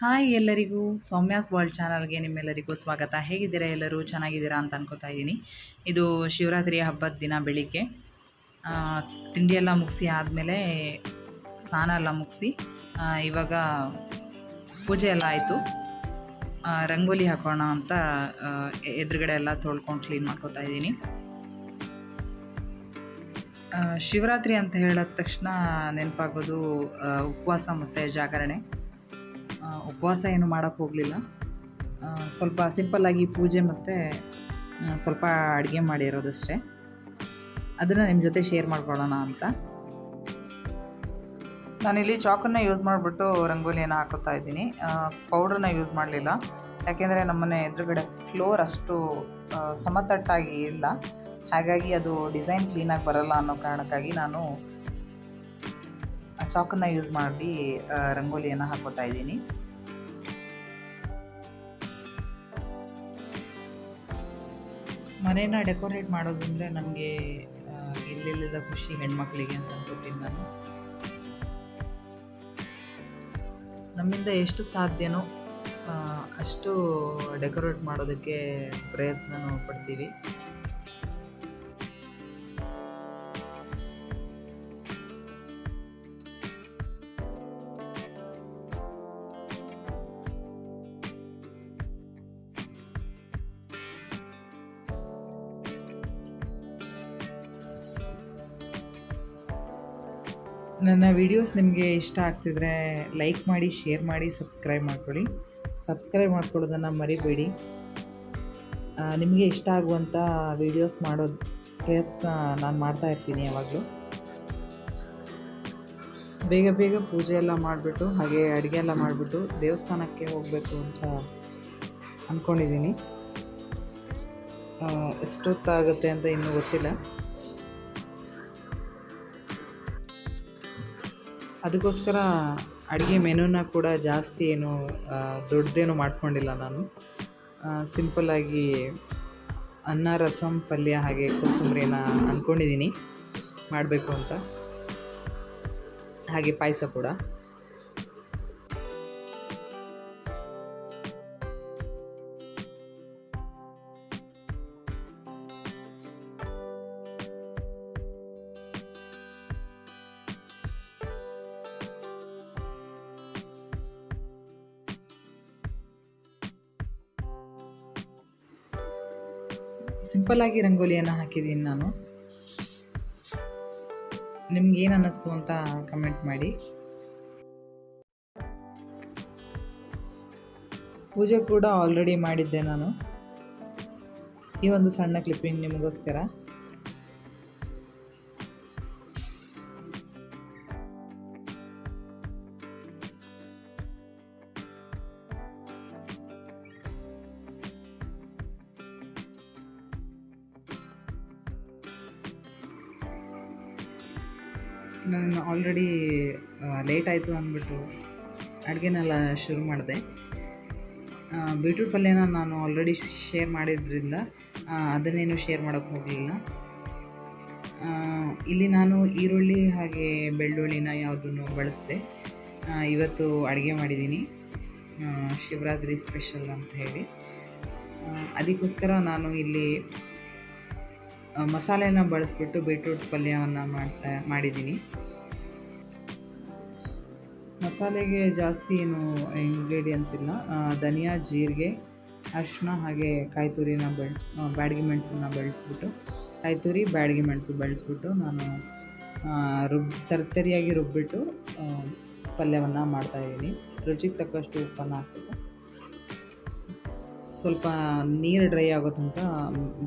Hi ಎಲ್ಲರಿಗೂ Soumya's world ಚಾನಲ್ಗೆ ನಿಮ್ಮೆಲ್ಲರಿಗೂ ಸ್ವಾಗತ. ಹೇಗಿದ್ದೀರಾ ಎಲ್ಲರೂ? ಚೆನ್ನಾಗಿದ್ದೀರಾ ಅಂತ ಅನ್ಕೋತಾ ಇದ್ದೀನಿ. ಇದು ಶಿವರಾತ್ರಿಯ ಹಬ್ಬದ ದಿನ ಬೆಳಿಗ್ಗೆ. ತಿಂಡಿಯೆಲ್ಲ ಮುಗಿಸಿ ಆದಮೇಲೆ ಸ್ನಾನ ಎಲ್ಲ ಮುಗಿಸಿ ಇವಾಗ ಪೂಜೆ ಎಲ್ಲ ಆಯಿತು. ರಂಗೋಲಿ ಹಾಕೋಣ ಅಂತ ಎದುರುಗಡೆ ಎಲ್ಲ ತೊಳ್ಕೊಂಡು ಕ್ಲೀನ್ ಮಾಡ್ಕೋತಾ ಇದ್ದೀನಿ. ಶಿವರಾತ್ರಿ ಅಂತ ಹೇಳಿದ ತಕ್ಷಣ ನೆನಪಾಗೋದು ಉಪವಾಸ ಮತ್ತು ಜಾಗರಣೆ. ಉಪವಾಸ ಏನು ಮಾಡೋಕ್ಕೆ ಹೋಗಲಿಲ್ಲ. ಸ್ವಲ್ಪ ಸಿಂಪಲ್ಲಾಗಿ ಪೂಜೆ ಮತ್ತು ಸ್ವಲ್ಪ ಅಡುಗೆ ಮಾಡಿರೋದಷ್ಟೇ. ಅದನ್ನು ನಿಮ್ಮ ಜೊತೆ ಶೇರ್ ಮಾಡ್ಕೊಳ್ಳೋಣ ಅಂತ. ನಾನಿಲ್ಲಿ ಚಾಕನ್ನು ಯೂಸ್ ಮಾಡಿಬಿಟ್ಟು ರಂಗೋಲಿಯನ್ನು ಹಾಕೋತಾ ಇದ್ದೀನಿ. ಪೌಡ್ರನ್ನ ಯೂಸ್ ಮಾಡಲಿಲ್ಲ. ಯಾಕೆಂದರೆ ನಮ್ಮನೆ ಎದುರುಗಡೆ ಫ್ಲೋರ್ ಅಷ್ಟು ಸಮತಟ್ಟಾಗಿ ಇಲ್ಲ. ಹಾಗಾಗಿ ಅದು ಡಿಸೈನ್ ಕ್ಲೀನಾಗಿ ಬರಲ್ಲ ಅನ್ನೋ ಕಾರಣಕ್ಕಾಗಿ ನಾನು ಚಾಕನ್ನು ಯೂಸ್ ಮಾಡಿ ರಂಗೋಲಿಯನ್ನು ಹಾಕೋತಾ ಇದ್ದೀನಿ. ಮನೇನ ಡೆಕೋರೇಟ್ ಮಾಡೋದಂದರೆ ನಮಗೆ ಎಲ್ಲೆಲ್ಲದ ಖುಷಿ ಹೆಣ್ಮಕ್ಳಿಗೆ ಅಂತ ಅನ್ಕೋತೀನಿ ನಾನು. ನಮ್ಮಿಂದ ಎಷ್ಟು ಸಾಧ್ಯನೋ ಅಷ್ಟು ಡೆಕೋರೇಟ್ ಮಾಡೋದಕ್ಕೆ ಪ್ರಯತ್ನನೂ ಪಡ್ತೀವಿ. ನನ್ನ ವಿಡಿಯೋಸ್ ನಿಮಗೆ ಇಷ್ಟ ಆಗ್ತಿದ್ರೆ ಲೈಕ್ ಮಾಡಿ ಶೇರ್ ಮಾಡಿ ಸಬ್ಸ್ಕ್ರೈಬ್ ಮಾಡ್ಕೊಳ್ಳಿ. ಸಬ್ಸ್ಕ್ರೈಬ್ ಮಾಡ್ಕೊಳ್ಳೋದನ್ನು ಮರಿಬೇಡಿ. ನಿಮಗೆ ಇಷ್ಟ ಆಗುವಂಥ ವೀಡಿಯೋಸ್ ಮಾಡೋ ಪ್ರಯತ್ನ ನಾನು ಮಾಡ್ತಾ ಇರ್ತೀನಿ ಯಾವಾಗಲೂ. ಬೇಗ ಬೇಗ ಪೂಜೆ ಎಲ್ಲ ಮಾಡಿಬಿಟ್ಟು, ಹಾಗೆ ಅಡುಗೆ ಎಲ್ಲ ಮಾಡಿಬಿಟ್ಟು ದೇವಸ್ಥಾನಕ್ಕೆ ಹೋಗಬೇಕು ಅಂತ ಅಂದ್ಕೊಂಡಿದ್ದೀನಿ ಎಷ್ಟೊತ್ತಾಗುತ್ತೆ ಅಂತ ಇನ್ನೂ ಗೊತ್ತಿಲ್ಲ. ಅದಕ್ಕೋಸ್ಕರ ಅಡುಗೆ ಮೆನುನ ಕೂಡ ಜಾಸ್ತಿ ಏನು ದೊಡ್ಡದೇನು ಮಾಡ್ಕೊಂಡಿಲ್ಲ ನಾನು. ಸಿಂಪಲ್ಲಾಗಿ ಅನ್ನ, ರಸಂ, ಪಲ್ಯ ಹಾಗೆ ಕೋಸಂಬರಿನ ಅಂದ್ಕೊಂಡಿದ್ದೀನಿ ಮಾಡಬೇಕು ಅಂತ. ಹಾಗೆ ಪಾಯಸ ಕೂಡ. ಸಿಂಪಲ್ಲಾಗಿ ರಂಗೋಲಿಯನ್ನು ಹಾಕಿದ್ದೀನಿ ನಾನು. ನಿಮ್ಗೆ ಏನು ಅನ್ನಿಸ್ತು ಅಂತ ಕಮೆಂಟ್ ಮಾಡಿ. ಪೂಜೆ ಕೂಡ ಆಲ್ರೆಡಿ ಮಾಡಿದ್ದೆ ನಾನು. ಈ ಒಂದು ಸಣ್ಣ ಕ್ಲಿಪ್ಪಿಂಗ್ ನಿಮಗೋಸ್ಕರ. ನಾನು ಆಲ್ರೆಡಿ ಲೇಟ್ ಆಯಿತು ಅಂದ್ಬಿಟ್ಟು ಅಡುಗೆನೆಲ್ಲ ಶುರು ಮಾಡಿದೆ. ಬೀಟ್ರೂಟ್ ಪಲ್ಯನ ನಾನು ಆಲ್ರೆಡಿ ಶೇರ್ ಮಾಡಿದ್ರಿಂದ ಅದನ್ನೇನು ಶೇರ್ ಮಾಡೋಕ್ಕೆ ಹೋಗಲಿಲ್ಲ. ಇಲ್ಲಿ ನಾನು ಈರುಳ್ಳಿ ಹಾಗೆ ಬೆಳ್ಳುಳ್ಳಿನ ಯಾವುದನ್ನು ಬಳಸಿದೆ. ಇವತ್ತು ಅಡುಗೆ ಮಾಡಿದ್ದೀನಿ. ಶಿವರಾತ್ರಿ ಸ್ಪೆಷಲ್ ಅಂತ ಹೇಳಿ. ಅದಕ್ಕೋಸ್ಕರ ನಾನು ಇಲ್ಲಿ ಮಸಾಲೆನ ಬಳಸ್ಬಿಟ್ಟು ಬೀಟ್ರೂಟ್ ಪಲ್ಯವನ್ನು ಮಾಡ್ತಾ, ಮಾಡಿದ್ದೀನಿ. ಮಸಾಲೆಗೆ ಜಾಸ್ತಿ ಏನು ಇಂಗ್ರೀಡಿಯೆಂಟ್ಸ್ ಇಲ್ಲ. ಧನಿಯಾ, ಜೀರಿಗೆ ಅರಿಶಿನ ಹಾಗೆ ಕಾಯಿ ತುರಿನ ಬೆಳ್ ಬ್ಯಾಡಗಿ ಮೆಣಸನ್ನ ಬೆಳೆಸ್ಬಿಟ್ಟು, ಕಾಯಿ ತುರಿ, ಬ್ಯಾಡಗಿ ಮೆಣಸು ಬೆಳೆಸ್ಬಿಟ್ಟು ನಾನು ರುಬ್ ತರ್ತರಿಯಾಗಿ ರುಬ್ಬಿಟ್ಟು ಪಲ್ಯವನ್ನು ಮಾಡ್ತಾಯಿದ್ದೀನಿ ರುಚಿಗೆ ತಕ್ಕಷ್ಟು ಉಪ್ಪನ್ನು ಹಾಕ್ಬಿಟ್ಟು. ಸ್ವಲ್ಪ ನೀರು ಡ್ರೈ ಆಗೋ ತನಕ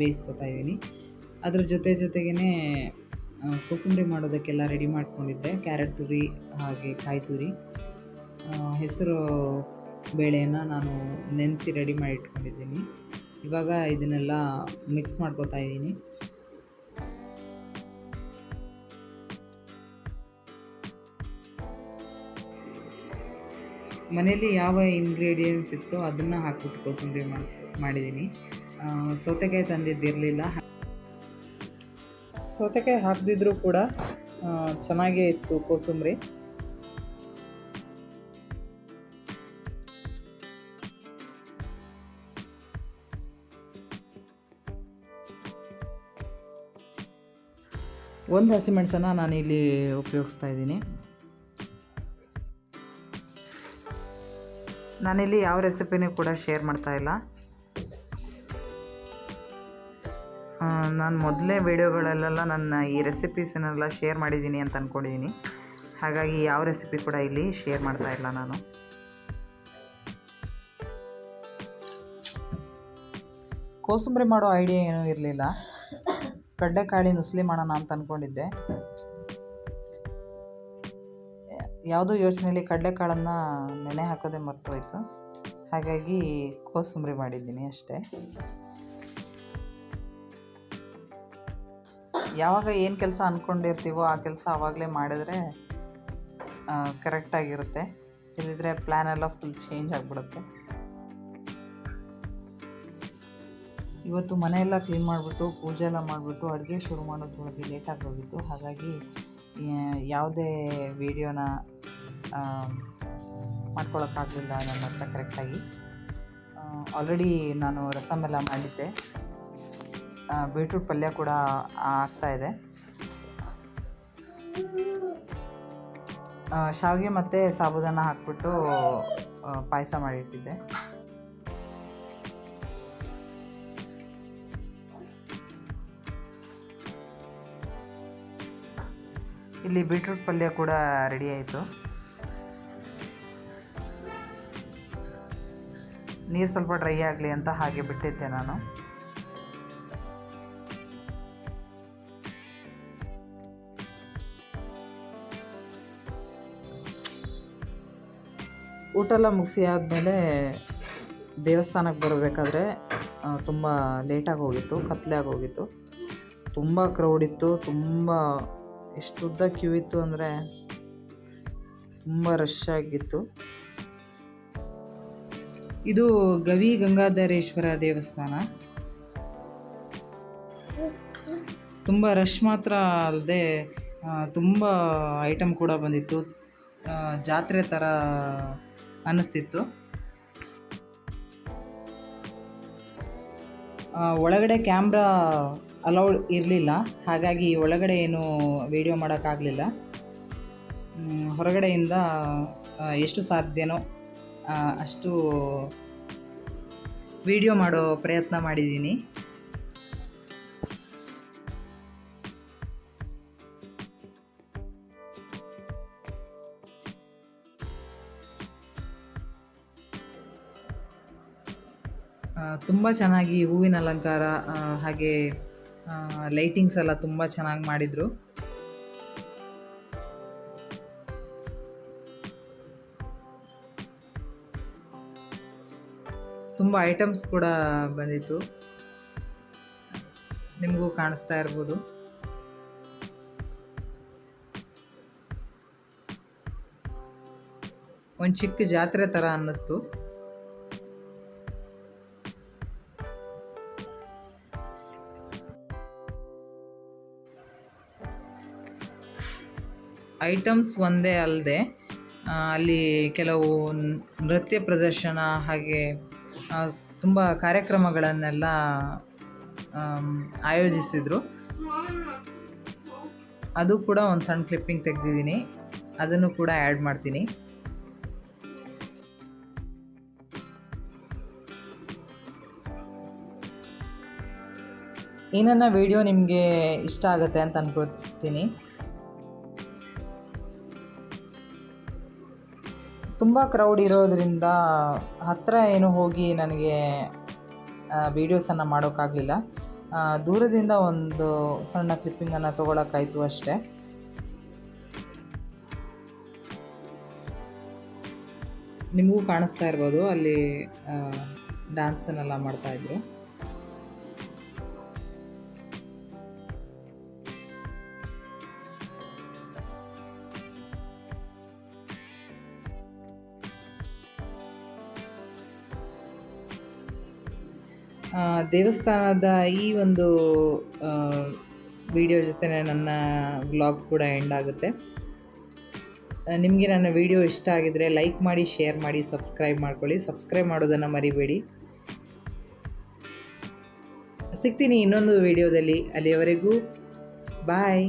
ಬೇಯಿಸ್ಕೊತಾ ಇದ್ದೀನಿ. ಅದ್ರ ಜೊತೆ ಜೊತೆಗೇ ಕೋಸಂಬರಿ ಮಾಡೋದಕ್ಕೆಲ್ಲ ರೆಡಿ ಮಾಡಿಕೊಂಡಿದ್ದೆ. ಕ್ಯಾರೆಟ್ ತುರಿ ಹಾಗೆ ಕಾಯಿ ತುರಿ. ಹೆಸರು ಬೇಳೆಯನ್ನು ನಾನು ನೆನೆಸಿ ರೆಡಿ ಮಾಡಿ ಇಟ್ಕೊಂಡಿದ್ದೀನಿ ಇವಾಗ ಇದನ್ನೆಲ್ಲ ಮಿಕ್ಸ್ ಮಾಡ್ಕೊತಾ ಇದ್ದೀನಿ. ಮನೆಯಲ್ಲಿ ಯಾವ ಇಂಗ್ರೀಡಿಯೆಂಟ್ಸ್ ಇತ್ತೋ ಅದನ್ನು ಹಾಕ್ಬಿಟ್ಟು ಕೋಸಂಬರಿ ಮಾಡಿ ಮಾಡಿದ್ದೀನಿ. ಸೌತೆಕಾಯಿ ತಂದಿದ್ದಿರಲಿಲ್ಲ. ಸೌತೆಕಾಯಿ ಹಾಕದಿದ್ರೂ ಕೂಡ ಚೆನ್ನಾಗೇ ಇತ್ತು ಕೋಸಂಬರಿ. ಒಂದು ಹಸಿಮೆಣಸನ್ನು ನಾನು ಇಲ್ಲಿ ಉಪಯೋಗಿಸ್ತಾ ಇದ್ದೀನಿ. ನಾನಿಲ್ಲಿ ಯಾವ ರೆಸಿಪಿನೂ ಕೂಡ ಶೇರ್ ಮಾಡ್ತಾ ಇಲ್ಲ. ನಾನು ಮೊದಲೇ ವೀಡಿಯೋಗಳಲ್ಲೆಲ್ಲ ನನ್ನ ಈ ರೆಸಿಪೀಸನ್ನೆಲ್ಲ ಶೇರ್ ಮಾಡಿದ್ದೀನಿ ಅಂತ ಅಂದ್ಕೊಂಡಿದ್ದೀನಿ ಹಾಗಾಗಿ ಯಾವ ರೆಸಿಪಿ ಕೂಡ ಇಲ್ಲಿ ಶೇರ್ ಮಾಡ್ತಾ ಇಲ್ಲ ನಾನು. ಕೋಸಂಬರಿ ಮಾಡೋ ಐಡಿಯಾ ಏನೂ ಇರಲಿಲ್ಲ. ಕಡಲೆಕಾಳಿ ನುಸ್ಲಿ ಮಾಡೋಣ ಅಂತ ಅಂದ್ಕೊಂಡಿದ್ದೆ ಯಾವುದೋ ಯೋಚನೆಯಲ್ಲಿ ಕಡಲೆಕಾಳನ್ನು ನೆನೆ ಹಾಕೋದೇ ಮರ್ತೋಯ್ತು. ಹಾಗಾಗಿ ಕೋಸಂಬರಿ ಮಾಡಿದ್ದೀನಿ ಅಷ್ಟೇ. ಯಾವಾಗ ಏನು ಕೆಲಸ ಅಂದ್ಕೊಂಡಿರ್ತೀವೋ ಆ ಕೆಲಸ ಆವಾಗಲೇ ಮಾಡಿದ್ರೆ ಕರೆಕ್ಟಾಗಿರುತ್ತೆ ಇಲ್ಲದಿದ್ದರೆ ಪ್ಲ್ಯಾನೆಲ್ಲ ಫುಲ್ ಚೇಂಜ್ ಆಗಿಬಿಡುತ್ತೆ. ಇವತ್ತು ಮನೆಯೆಲ್ಲ ಕ್ಲೀನ್ ಮಾಡಿಬಿಟ್ಟು, ಪೂಜೆ ಎಲ್ಲ ಮಾಡಿಬಿಟ್ಟು, ಅಡುಗೆ ಶುರು ಮಾಡೋದ್ರೊಳಗೆ ಲೇಟಾಗಿ ಹೋಗಿತ್ತು ಹಾಗಾಗಿ ಯಾವುದೇ ವೀಡಿಯೋನ ಮಾಡ್ಕೊಳ್ಳೋಕ್ಕಾಗಲಿಲ್ಲ ನನ್ನ ಹತ್ರ ಕರೆಕ್ಟಾಗಿ ಆಲ್ರೆಡಿ ನಾನು ರಸಮೆಲ್ಲ ಮಾಡಿದ್ದೆ. ಬೀಟ್ರೂಟ್ ಪಲ್ಯ ಕೂಡ ಆಗ್ತಾಯಿದೆ ಶಾವಿಗೆ ಮತ್ತು ಸಾಬುದಾನ ಹಾಕ್ಬಿಟ್ಟು ಪಾಯಸ ಮಾಡಿಟ್ಟಿದ್ದೆ. ಇಲ್ಲಿ ಬೀಟ್ರೂಟ್ ಪಲ್ಯ ಕೂಡ ರೆಡಿ ಆಯಿತು. ನೀರು ಸ್ವಲ್ಪ ಡ್ರೈ ಆಗಲಿ ಅಂತ ಹಾಗೆ ಬಿಟ್ಟಿದ್ದೆ ನಾನು. ಊಟ ಎಲ್ಲ ಮುಗಿಸಿ ಆದಮೇಲೆ ದೇವಸ್ಥಾನಕ್ಕೆ ಬರಬೇಕಾದ್ರೆ ತುಂಬ ಲೇಟಾಗಿ ಹೋಗಿತ್ತು, ಕತ್ಲೆ ಆಗೋಗಿತ್ತು ತುಂಬ ಕ್ರೌಡ್ ಇತ್ತು, ತುಂಬ ಎಷ್ಟುದ್ದ ಕ್ಯೂ ಇತ್ತು ಅಂದರೆ ತುಂಬ ರಶ್ ಆಗಿತ್ತು. ಇದು ಗವಿ ಗಂಗಾಧರೇಶ್ವರ ದೇವಸ್ಥಾನ. ತುಂಬ ರಶ್ ಮಾತ್ರ ಅಲ್ಲದೆ ತುಂಬ ಐಟಮ್ ಕೂಡ ಬಂದಿತ್ತು. ಜಾತ್ರೆ ಥರ ಅನ್ನಿಸ್ತಿತ್ತು. ಒಳಗಡೆ ಕ್ಯಾಮ್ರಾ ಅಲೌಡ್ ಇರಲಿಲ್ಲ. ಹಾಗಾಗಿ ಒಳಗಡೆ ಏನು ವೀಡಿಯೋ ಮಾಡೋಕ್ಕಾಗಲಿಲ್ಲ. ಹೊರಗಡೆಯಿಂದ ಎಷ್ಟು ಸಾಧ್ಯನೋ ಅಷ್ಟು ವಿಡಿಯೋ ಮಾಡೋ ಪ್ರಯತ್ನ ಮಾಡಿದ್ದೀನಿ. ತುಂಬ ಚೆನ್ನಾಗಿ ಹೂವಿನ ಅಲಂಕಾರ ಹಾಗೆ ಲೈಟಿಂಗ್ಸ್ ಎಲ್ಲ ತುಂಬ ಚೆನ್ನಾಗಿ ಮಾಡಿದರು. ತುಂಬ ಐಟಮ್ಸ್ ಕೂಡ ಬಂದಿತ್ತು. ನಿಮಗೂ ಕಾಣಿಸ್ತಾ ಇರ್ಬೋದು. ಒಂದು ಚಿಕ್ಕ ಜಾತ್ರೆ ಥರ ಅನ್ನಿಸ್ತು. ಐಟಮ್ಸ್ ಒಂದೇ ಅಲ್ಲದೆ ಅಲ್ಲಿ ಕೆಲವು ನೃತ್ಯ ಪ್ರದರ್ಶನ ಹಾಗೆ ತುಂಬ ಕಾರ್ಯಕ್ರಮಗಳನ್ನೆಲ್ಲ ಆಯೋಜಿಸಿದರು. ಅದು ಕೂಡ ಒಂದು ಸಣ್ಣ ಕ್ಲಿಪ್ಪಿಂಗ್ ತೆಗೆದಿದ್ದೀನಿ. ಅದನ್ನು ಕೂಡ ಆ್ಯಡ್ ಮಾಡ್ತೀನಿ. ಈ ನನ್ನ ವಿಡಿಯೋ ನಿಮಗೆ ಇಷ್ಟ ಆಗುತ್ತೆ ಅಂತ ಅನ್ಕೋತೀನಿ. ತುಂಬ ಕ್ರೌಡ್ ಇರೋದರಿಂದ ಹತ್ತಿರ ಏನು ಹೋಗಿ ನನಗೆ ವೀಡಿಯೋಸನ್ನು ಮಾಡೋಕ್ಕಾಗಲಿಲ್ಲ. ದೂರದಿಂದ ಒಂದು ಸಣ್ಣ ಕ್ಲಿಪ್ಪಿಂಗನ್ನು ತೊಗೊಳಕ್ಕಾಯಿತು ಅಷ್ಟೇ. ನಿಮಗೂ ಕಾಣಿಸ್ತಾ ಇರ್ಬೋದು, ಅಲ್ಲಿ ಡ್ಯಾನ್ಸನ್ನೆಲ್ಲ ಮಾಡ್ತಾಯಿದ್ರು ದೇವಸ್ಥಾನದ ಈ ಒಂದು ವಿಡಿಯೋ ಜೊತೆ ನನ್ನ ವ್ಲಾಗ್ ಕೂಡ ಎಂಡ್ ಆಗುತ್ತೆ. ನಿಮಗೆ ನನ್ನ ವಿಡಿಯೋ ಇಷ್ಟ ಆಗಿದರೆ ಲೈಕ್ ಮಾಡಿ ಶೇರ್ ಮಾಡಿ ಸಬ್ಸ್ಕ್ರೈಬ್ ಮಾಡ್ಕೊಳ್ಳಿ. ಸಬ್ಸ್ಕ್ರೈಬ್ ಮಾಡೋದನ್ನು ಮರಿಬೇಡಿ. ಸಿಗ್ತೀನಿ ಇನ್ನೊಂದು ವಿಡಿಯೋದಲ್ಲಿ ಅಲ್ಲಿಯವರೆಗೂ ಬಾಯ್